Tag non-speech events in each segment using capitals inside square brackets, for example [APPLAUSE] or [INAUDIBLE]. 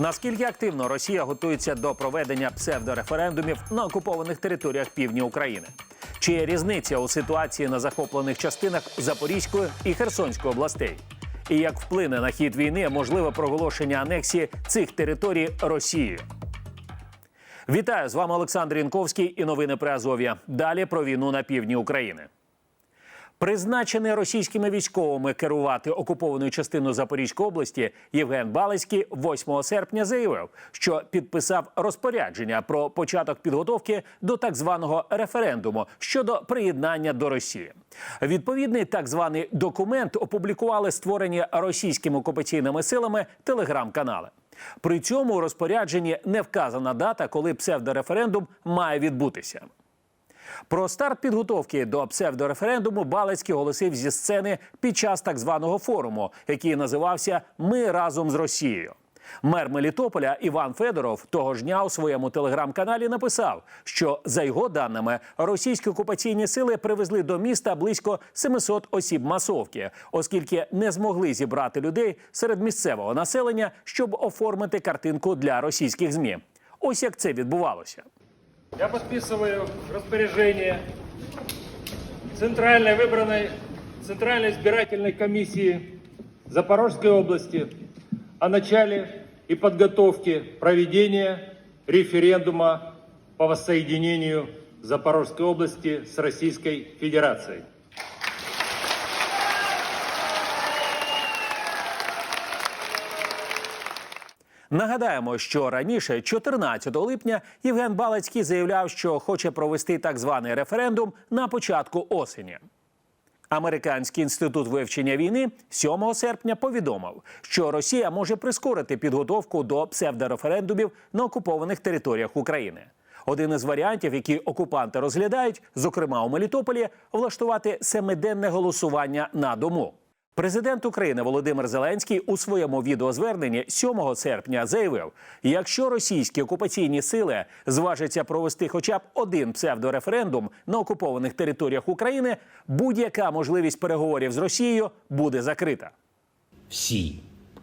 Наскільки активно Росія готується до проведення псевдореферендумів на окупованих територіях півдня України? Чи є різниця у ситуації на захоплених частинах Запорізької і Херсонської областей? І як вплине на хід війни можливе проголошення анексії цих територій Росією? Вітаю з вами Олександр Інковський і новини при Азов'я. Далі про війну на півдні України. Призначений російськими військовими керувати окупованою частиною Запорізької області Євген Балицький 8 серпня заявив, що підписав розпорядження про початок підготовки до так званого референдуму щодо приєднання до Росії. Відповідний так званий документ опублікували створені російськими окупаційними силами телеграм-канали. При цьому у розпорядженні не вказана дата, коли псевдореферендум має відбутися. Про старт підготовки до псевдореферендуму Балицький оголосив зі сцени під час так званого форуму, який називався Ми разом з Росією. Мер Мелітополя Іван Федоров того ж дня у своєму телеграм-каналі написав, що за його даними російські окупаційні сили привезли до міста близько 700 осіб масовки, оскільки не змогли зібрати людей серед місцевого населення, щоб оформити картинку для російських змі. Ось як це відбувалося. Я подписываю распоряжение Центральной выбранной Центральной избирательной комиссии Запорожской области о начале и подготовке проведения референдума по воссоединению Запорожской области с Российской Федерацией. Нагадаємо, що раніше, 14 липня, Євген Балицький заявляв, що хоче провести так званий референдум на початку осені. Американський інститут вивчення війни 7 серпня повідомив, що Росія може прискорити підготовку до псевдореферендумів на окупованих територіях України. Один із варіантів, які окупанти розглядають, зокрема у Мелітополі, влаштувати семиденне голосування на дому. Президент України Володимир Зеленський у своєму відеозверненні 7 серпня заявив: якщо російські окупаційні сили зважаться провести хоча б один псевдореферендум на окупованих територіях України, будь-яка можливість переговорів з Росією буде закрита. всі,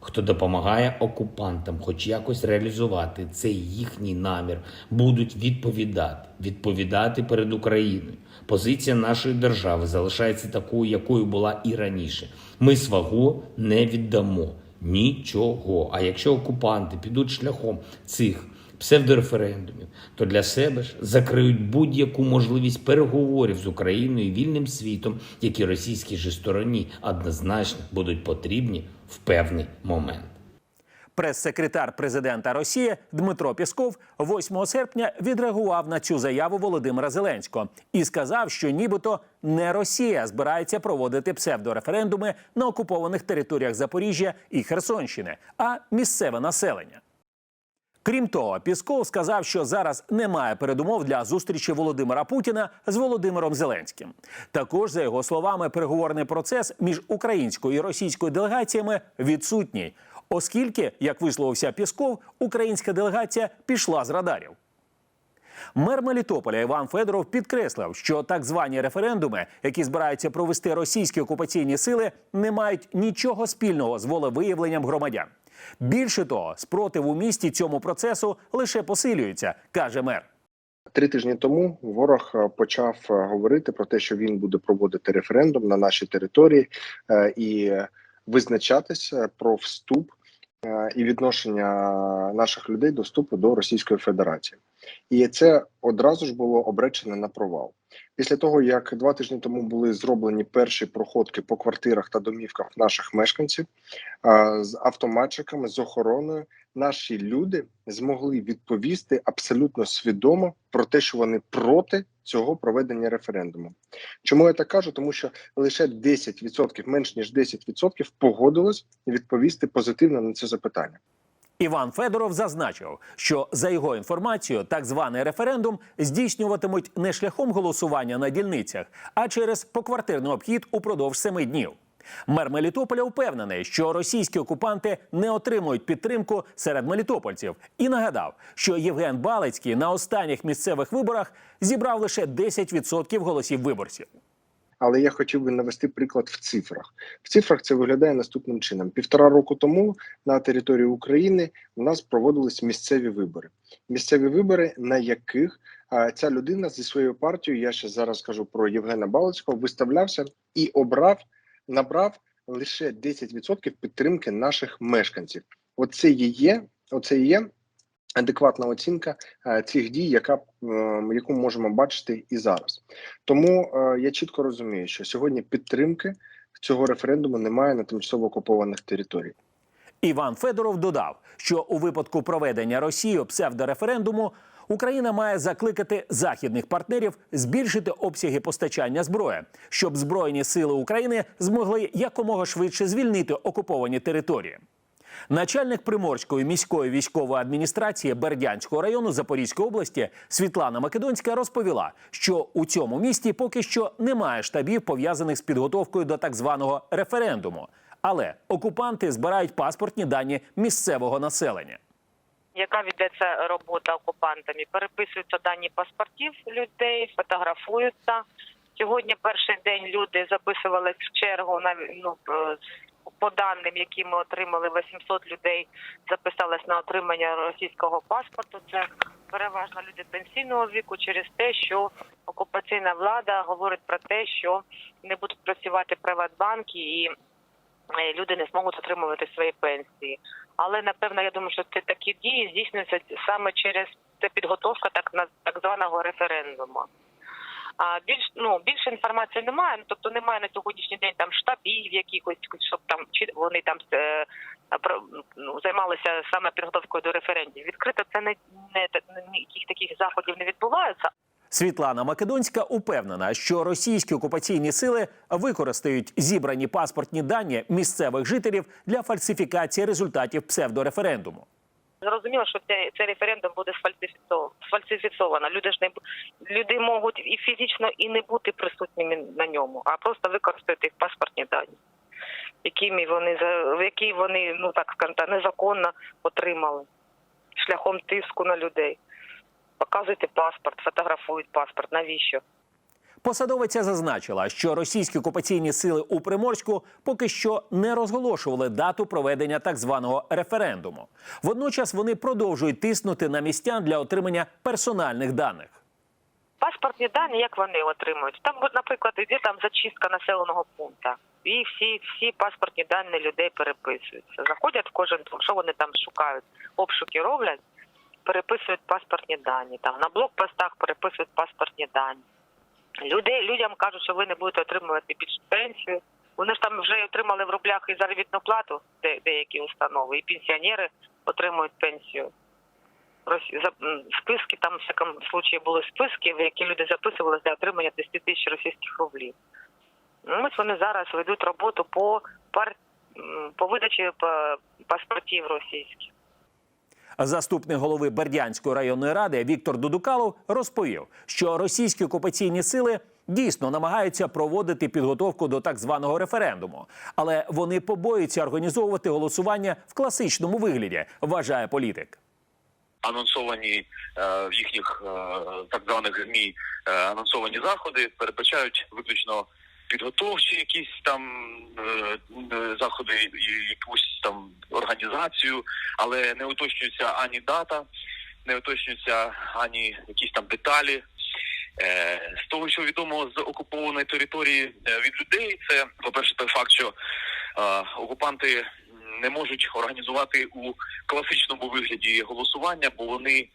хто допомагає окупантам хоч якось реалізувати цей їхній намір, будуть відповідати, відповідати перед Україною. Позиція нашої держави залишається такою, якою була і раніше. Ми свого не віддамо нічого. А якщо окупанти підуть шляхом цих псевдореферендумів, то для себе ж закриють будь-яку можливість переговорів з Україною і вільним світом, які російській же стороні однозначно будуть потрібні в певний момент. Прес-секретар президента Росії Дмитро Пісков 8 серпня відреагував на цю заяву Володимира Зеленського і сказав, що нібито не Росія збирається проводити псевдореферендуми на окупованих територіях Запоріжжя і Херсонщини, а місцеве населення. Крім того, Пісков сказав, що зараз немає передумов для зустрічі Володимира Путіна з Володимиром Зеленським. Також, за його словами, переговорний процес між українською і російською делегаціями відсутній, оскільки, як висловився Пісков, українська делегація пішла з радарів. Мер Мелітополя Іван Федоров підкреслив, що так звані референдуми, які збираються провести російські окупаційні сили, не мають нічого спільного з волевиявленням громадян. Більше того, спротив у місті цьому процесу лише посилюється, каже мер. Три тижні тому ворог е, почав е, говорити про те, що він буде проводити референдум на нашій території е, і визначатися про вступ і відношення наших людей до вступу до Російської Федерації. І це одразу ж було обречено на провал. Після того, як два тижні тому були зроблені перші проходки по квартирах та домівках наших мешканців е, з автоматчиками, з охороною, наші люди змогли відповісти абсолютно свідомо про те, що вони проти цього проведення референдуму. Чому я так кажу? Тому що лише 10%, менш ніж 10% погодилось відповісти позитивно на це запитання. Іван Федоров зазначив, що за його інформацією, так званий референдум здійснюватимуть не шляхом голосування на дільницях, а через поквартирний обхід упродовж семи днів. Мер Мелітополя впевнений, що російські окупанти не отримують підтримку серед мелітопольців, і нагадав, що Євген Балицький на останніх місцевих виборах зібрав лише 10% голосів виборців. але я хотів би навести приклад в цифрах. В цифрах це виглядає наступним чином: півтора року тому на території України у нас проводились місцеві вибори. Місцеві вибори, на яких ця людина зі своєю партією, я ще зараз скажу про Євгена Балицького, виставлявся і обрав, набрав лише 10% підтримки наших мешканців. Оце і є, оце і є адекватна оцінка е, цих дій, яка е, яку можемо бачити і зараз. Тому е, я чітко розумію, що сьогодні підтримки цього референдуму немає на тимчасово окупованих територіях. Іван Федоров додав, що у випадку проведення Росією псевдореферендуму Україна має закликати західних партнерів збільшити обсяги постачання зброї, щоб збройні сили України змогли якомога швидше звільнити окуповані території. Начальник Приморської міської військової адміністрації Бердянського району Запорізької області Світлана Македонська розповіла, що у цьому місті поки що немає штабів пов'язаних з підготовкою до так званого референдуму, але окупанти збирають паспортні дані місцевого населення. Яка ведеться робота окупантами. Переписуються дані паспортів людей, фотографуються. Сьогодні перший день люди записувались в чергу на ну е, по даним, які ми отримали, 800 людей записались на отримання російського паспорту. Це переважно люди пенсійного віку через те, що окупаційна влада говорить про те, що не будуть працювати приватбанки і е, люди не зможуть отримувати свої пенсії. Але напевно, я думаю, що це такі дії здійснюються саме через це підготовка так на так званого референдуму. А більш ну більше інформації немає. Ну тобто немає на сьогоднішній день там штабів якихось, щоб там чи вони там е, про- ну, займалися саме підготовкою до референдумів. Відкрито це не, не ніяких таких заходів не відбувається. Світлана Македонська упевнена, що російські окупаційні сили використають зібрані паспортні дані місцевих жителів для фальсифікації результатів псевдореферендуму. Зрозуміло, що цей, цей референдум буде сфальсифіцовано. Люди ж не люди можуть і фізично і не бути присутніми на ньому, а просто використати їх паспортні дані, якими вони які вони ну так скажемо, незаконно отримали шляхом тиску на людей. Показуйте паспорт, фотографують паспорт. Навіщо? Посадовиця зазначила, що російські окупаційні сили у Приморську поки що не розголошували дату проведення так званого референдуму. Водночас вони продовжують тиснути на містян для отримання персональних даних. Паспортні дані, як вони отримують? Там, наприклад, йде там зачистка населеного пункту. І всі, всі паспортні дані людей переписуються. Заходять в кожен дом, що вони там шукають? Обшуки роблять, переписують паспортні дані. Там на блокпостах переписують паспортні дані. Люди, людям кажуть, що ви не будете отримувати більш пенсію. Вони ж там вже отримали в рублях і заробітну плату, де, деякі установи, і пенсіонери отримують пенсію. Списки, там в всякому случаї були списки, в які люди записувалися для отримання 10 тисяч російських рублів. Ну, ось вони зараз ведуть роботу по пар... по видачі паспортів російських. Заступник голови Бердянської районної ради Віктор Дудукалов розповів, що російські окупаційні сили дійсно намагаються проводити підготовку до так званого референдуму, але вони побоюються організовувати голосування в класичному вигляді, вважає політик. анонсовані е, в їхніх е, так званих ЗМІ е, анонсовані заходи передбачають виключно підготовчі якісь там е, е, заходи якусь там організацію, але не уточнюється ані дата, не уточнюється ані якісь там деталі. Е, З того, що відомо з окупованої території від людей, це по-перше, той факт, що окупанти не можуть організувати у класичному вигляді голосування, бо вони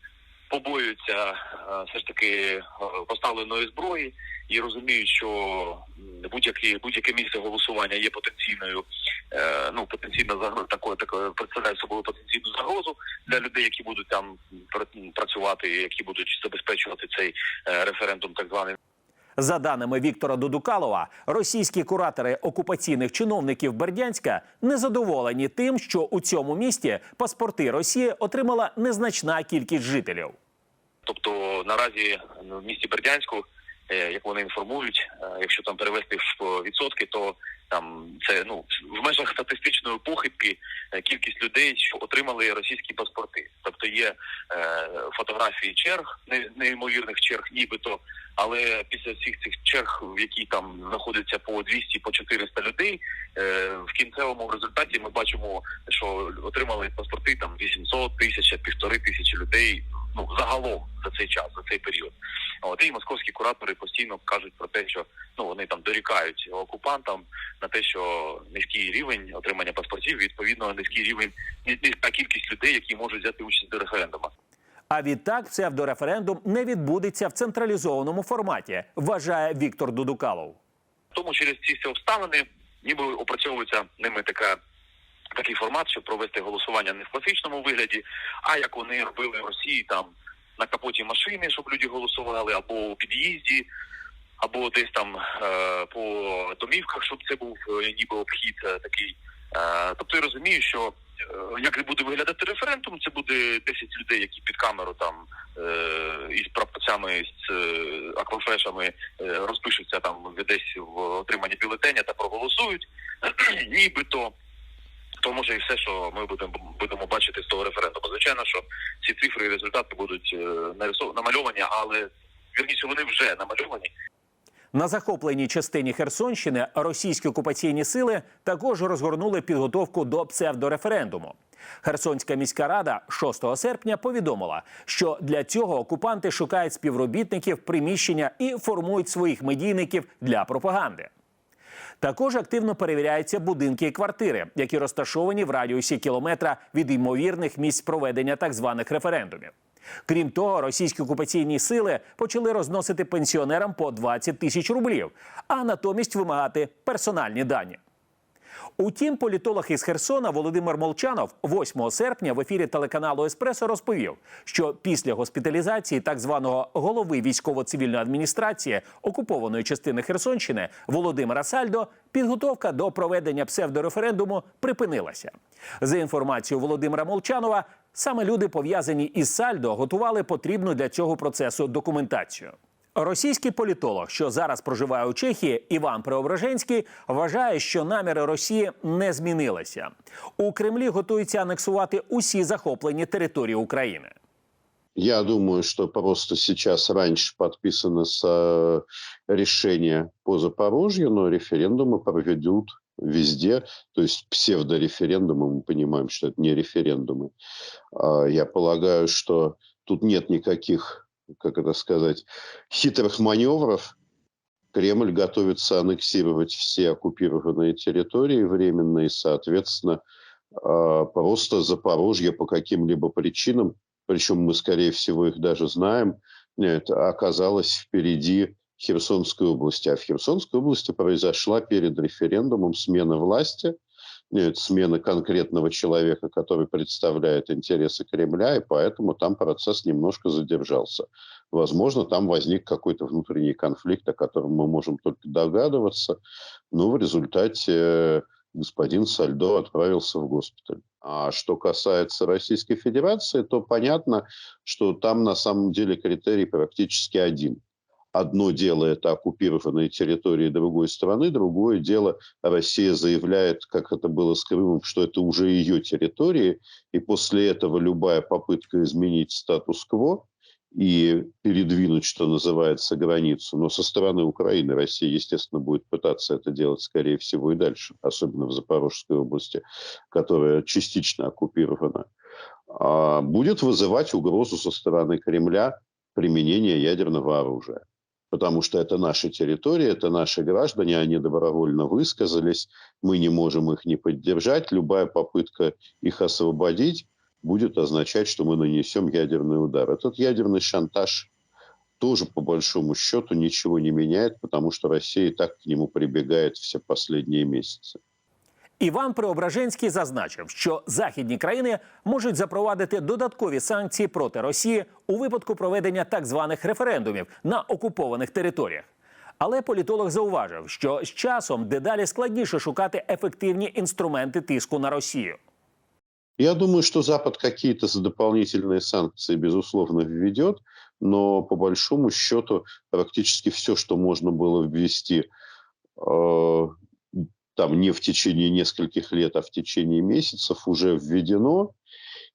побоюються е, все ж таки е, поставленої зброї і розуміють, що будь-яке будь-яке місце голосування є потенційною, е, ну потенційно загро- такою такою представляє собою потенційну загрозу для людей, які будуть там працювати, які будуть забезпечувати цей референдум, так званий. За даними Віктора Дудукалова, російські куратори окупаційних чиновників Бердянська незадоволені тим, що у цьому місті паспорти Росії отримала незначна кількість жителів. Тобто наразі ну, в місті Бердянську е, як вони інформують, е, якщо там перевести в відсотки, то там це ну в межах статистичної похибки е, кількість людей, що отримали російські паспорти. Тобто є е, фотографії черг, не- неймовірних черг, нібито, але після всіх цих черг, в які там знаходяться по 200, по 400 людей, е, в кінцевому результаті ми бачимо, що отримали паспорти там 800 тисяч, півтори тисячі людей. Ну загалом за цей час, за цей період. От і московські куратори постійно кажуть про те, що ну вони там дорікають окупантам на те, що низький рівень отримання паспортів, відповідно низький рівень низька кількість людей, які можуть взяти участь до референдуму. А відтак псевдореферендум не відбудеться в централізованому форматі, вважає Віктор Дудукалов. Тому через ці всі обставини ніби опрацьовується ними така. Такий формат, щоб провести голосування не в класичному вигляді, а як вони робили в Росії там на капоті машини, щоб люди голосували, або у під'їзді, або десь там е, по домівках, щоб це був е, ніби обхід е, такий. Тобто я розумію, що як буде виглядати референдум, це буде 10 людей, які під камеру там із прапорцями, з аквафрешами розпишуться там десь в отриманні бюлетеня та проголосують. [CLEARS THROAT] Нібито то може і все, що ми будемо будемо бачити з того референдуму. Звичайно, що ці цифри і результати будуть е, намальовані, але вірніше вони вже намальовані. На захопленій частині Херсонщини російські окупаційні сили також розгорнули підготовку до псевдореферендуму. Херсонська міська рада 6 серпня повідомила, що для цього окупанти шукають співробітників приміщення і формують своїх медійників для пропаганди. Також активно перевіряються будинки і квартири, які розташовані в радіусі кілометра від ймовірних місць проведення так званих референдумів. Крім того, російські окупаційні сили почали розносити пенсіонерам по 20 тисяч рублів, а натомість вимагати персональні дані. Утім, політолог із Херсона Володимир Молчанов 8 серпня в ефірі телеканалу Еспресо розповів, що після госпіталізації так званого голови військово-цивільної адміністрації окупованої частини Херсонщини Володимира Сальдо підготовка до проведення псевдореферендуму припинилася. За інформацією Володимира Молчанова, саме люди пов'язані із Сальдо готували потрібну для цього процесу документацію. Російський політолог, що зараз проживає у Чехії, Іван Преображенський, вважає, що наміри Росії не змінилися. У Кремлі готуються анексувати усі захоплені території України. Я думаю, что просто сейчас раньше подписано с, э, решение по Запорожью, но референдумы проведут везде. То есть псевдореферендумы, мы понимаем, что это не референдумы. А, Я полагаю, что тут нет никаких, как это сказать, хитрых маневров. Кремль готовится аннексировать все оккупированные территории временно и, соответственно, а, просто Запорожье по каким-либо причинам причем мы, скорее всего, их даже знаем, нет, оказалась впереди Херсонской области. А в Херсонской области произошла перед референдумом смена власти, нет, смена конкретного человека, который представляет интересы Кремля, и поэтому там процесс немножко задержался. Возможно, там возник какой-то внутренний конфликт, о котором мы можем только догадываться, но в результате э, господин Сальдо отправился в госпиталь. А что касается Российской Федерации, то понятно, что там на самом деле критерий практически один. Одно дело это оккупированные территории другой страны, другое дело Россия заявляет, как это было с Крымом, что это уже ее территории, и после этого любая попытка изменить статус-кво и передвинуть, что называется, границу. Но со стороны Украины Россия, естественно, будет пытаться это делать, скорее всего, и дальше, особенно в Запорожской области, которая частично оккупирована, а, будет вызывать угрозу со стороны Кремля применения ядерного оружия. Потому что это наша территория, это наши граждане, они добровольно высказались, мы не можем их не поддержать. Любая попытка их освободить будет означать, что мы нанесем ядерный удар. Этот ядерный шантаж тоже, по большому счету, ничего не меняет, потому что Россия и так к нему прибегает все последние месяцы. Іван Преображенський зазначив, що західні країни можуть запровадити додаткові санкції проти Росії у випадку проведення так званих референдумів на окупованих територіях. Але політолог зауважив, що з часом дедалі складніше шукати ефективні інструменти тиску на Росію. Я думаю, что Запад какие-то дополнительные санкции, безусловно, введет, но по большому счету практически все, что можно было ввести э, там не в течение нескольких лет, а в течение месяцев уже введено.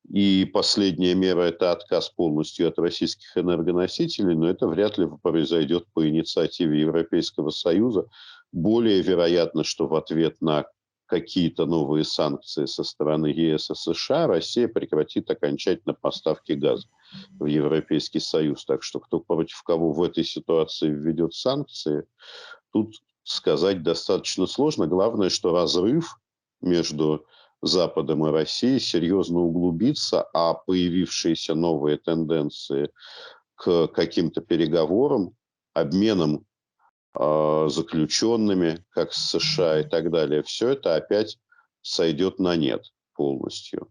И последняя мера – это отказ полностью от российских энергоносителей, но это вряд ли произойдет по инициативе Европейского Союза. Более вероятно, что в ответ на какие-то новые санкции со стороны ЕС и США Россия прекратит окончательно поставки газа в Европейский Союз. Так что кто против кого в этой ситуации введет санкции, тут сказать достаточно сложно. Главное, что разрыв между Западом и Россией серьезно углубится, а появившиеся новые тенденции к каким-то переговорам, обменам э, заключенными, как с США и так далее, все это опять сойдет на нет полностью.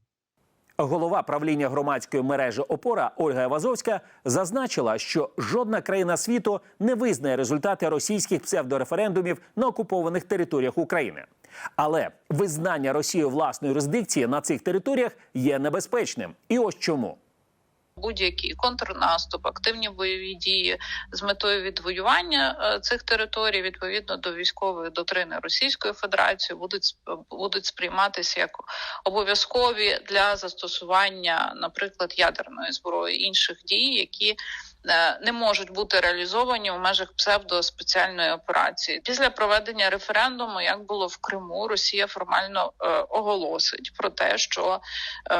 Голова правління громадської мережі Опора Ольга Вазовська зазначила, що жодна країна світу не визнає результати російських псевдореферендумів на окупованих територіях України. Але визнання Росією власної юрисдикції на цих територіях є небезпечним. І ось чому. Будь-який контрнаступ, активні бойові дії з метою відвоювання е, цих територій. Відповідно до військової доктрини Російської Федерації будуть будуть сприйматися як обов'язкові для застосування, наприклад, ядерної зброї інших дій, які не можуть бути реалізовані в межах псевдоспеціальної операції. Після проведення референдуму, як було в Криму, Росія формально е, оголосить про те, що е,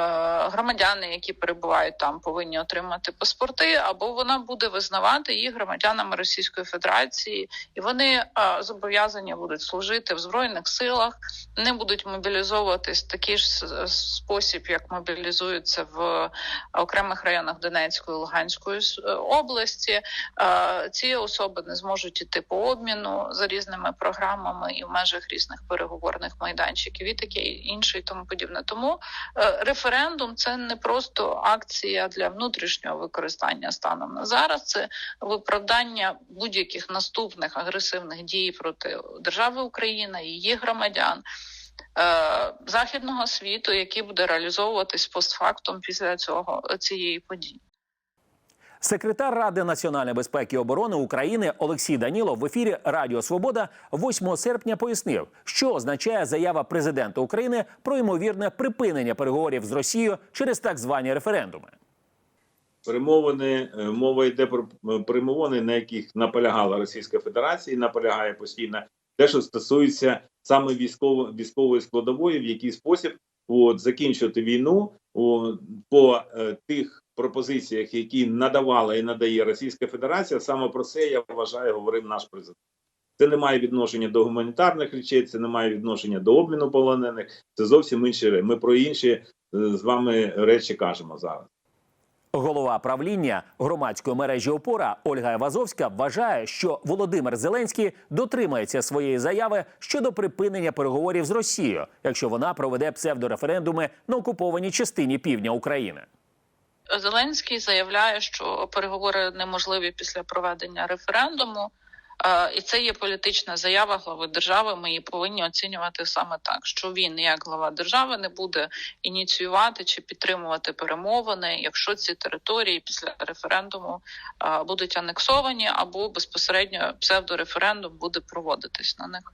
громадяни, які перебувають там, повинні отримати паспорти, або вона буде визнавати їх громадянами Російської Федерації, і вони е, зобов'язані будуть служити в збройних силах, не будуть мобілізовуватись в такий ж спосіб, як мобілізуються в окремих районах Донецької і Луганської е, області. Е, Ці особи не зможуть іти по обміну за різними програмами і в межах різних переговорних майданчиків, і таке інше, і тому подібне. Тому е, референдум це не просто акція для внутрішнього використання станом на зараз. Це виправдання будь-яких наступних агресивних дій проти держави Україна, її громадян. е, Західного світу, який буде реалізовуватись постфактум після цього цієї події. Секретар Ради національної безпеки і оборони України Олексій Данілов в ефірі Радіо Свобода 8 серпня пояснив, що означає заява президента України про ймовірне припинення переговорів з Росією через так звані референдуми. перемовини. е, Мова йде про е, перемовини, на яких наполягала Російська Федерація, і наполягає постійно те, що стосується саме військово військової складової, в який спосіб от, закінчити війну по е, тих пропозиціях, які надавала і надає Російська Федерація. Саме про це я вважаю, говорив наш президент. Це не має відношення до гуманітарних речей, це не має відношення до обміну полонених. Це зовсім інші речі. Ми про інші е, з вами речі кажемо зараз. Голова правління громадської мережі Опора Ольга Вазовська вважає, що Володимир Зеленський дотримається своєї заяви щодо припинення переговорів з Росією, якщо вона проведе псевдореферендуми на окупованій частині півдня України. Зеленський заявляє, що переговори неможливі після проведення референдуму. І це є політична заява глави держави. Ми її повинні оцінювати саме так, що він, як глава держави, не буде ініціювати чи підтримувати перемовини, якщо ці території після референдуму будуть анексовані, або безпосередньо псевдореферендум буде проводитись на них.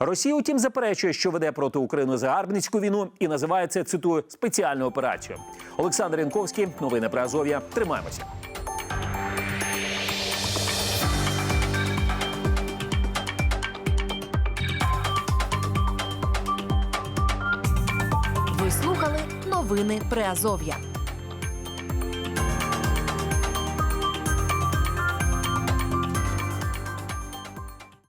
Росія, утім, заперечує, що веде проти України загарбницьку війну і називає це, цитую, спеціальну операцію. Олександр Янковський, новини про Азов'я. Тримаємося. Ви слухали новини Приазов'я.